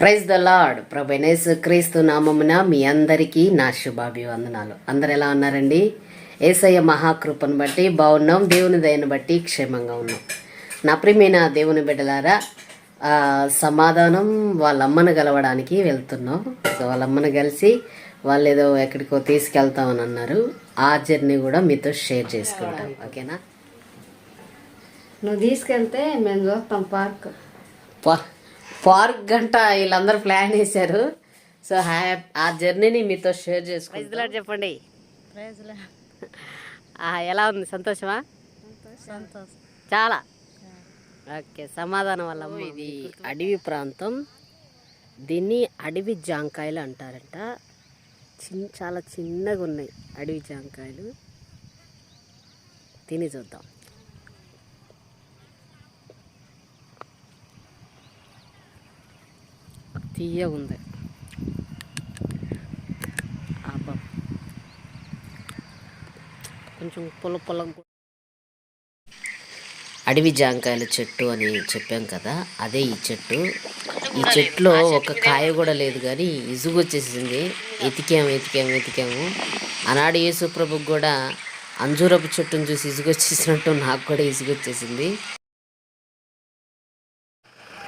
Praise the lord ప్రభనేసు క్రీస్తు నామమున మీ అందరికీ నా శుభాభివందనాలు. అందరు ఎలా ఉన్నారండి? ఏసయ్య మహాకృపను బట్టి బాగున్నాం. దేవుని దయను బట్టి క్షేమంగా ఉన్నాం. నా ప్రియమైన దేవుని బిడ్డలారా సమాధానం వాళ్ళ అమ్మను గెలవడానికి వెళ్తున్నాం. సో వాళ్ళ అమ్మను కలిసి వాళ్ళు ఏదో ఎక్కడికో తీసుకెళ్తామని అన్నారు. ఆ జర్నీ కూడా మీతో షేర్ చేసుకుంటాం. ఓకేనా? నువ్వు తీసుకెళ్తే మేము చూస్తాం పార్క్. పా- పార్క్ గంట వీళ్ళందరూ ప్లాన్ చేశారు. సో హ్యా ఆ జర్నీని మీతో షేర్ చేసుకుంటాం. చెప్పండి. ఆ, ఎలా ఉంది? సంతోషమా? చాలా. ఓకే సమాధానం వల్ల ఇది అడవి ప్రాంతం. దీన్ని అడవి జాంకాయలు అంటారంట. చిన్న చాలా చిన్నగా ఉన్నాయి అడవి జాంకాయలు. తిని చూద్దాం. తీయ ఉంది. అబ్బా. కొంచెం పొల పొలం అడవి జాంకాయల చెట్టు అని చెప్పాం కదా అదే ఈ చెట్టు. ఈ చెట్టులో ఒక కాయ కూడా లేదు కానీ ఇసుగు వచ్చేసింది. ఎతికాము ఎతికాము ఎతికాము. ఆనాడు యేసుప్రభుకి కూడా అంజూరపు చెట్టును చూసి ఇసుగు వచ్చేసినట్టు నాకు కూడా ఇసుగు వచ్చేసింది.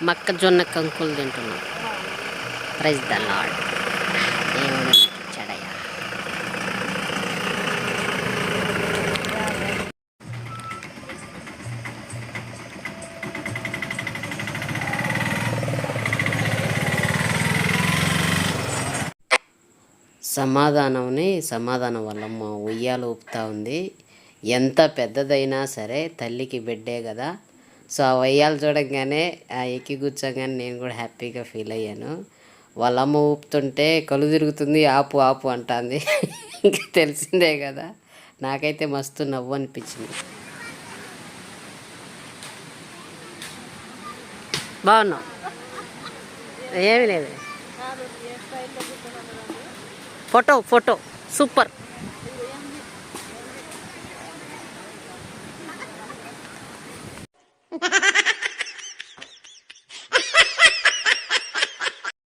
మొక్కజొన్న కంకులు తింటున్నాం. ప్రైజ్ ద లాడ్ దేవుడు చెడయ్యా సమాధానంని సమాధానం వల్ల ఉయ్యాలు ఊపుతూ ఉంది. ఎంత పెద్దదైనా సరే తల్లికి బిడ్డే కదా. సో ఆ ఉయ్యాలు చూడంగానే ఆ ఎక్కి కూర్చోగానే నేను కూడా హ్యాపీగా ఫీల్ అయ్యాను. వాళ్ళమ్మ ఊపుతుంటే కళ్ళు తిరుగుతుంది ఆపు ఆపు అంటుంది. ఇంకా తెలిసిందే కదా. నాకైతే మస్తు నవ్వు అనిపించింది. బాగున్నావు? ఏమీ లేదు. Photo photo. సూపర్.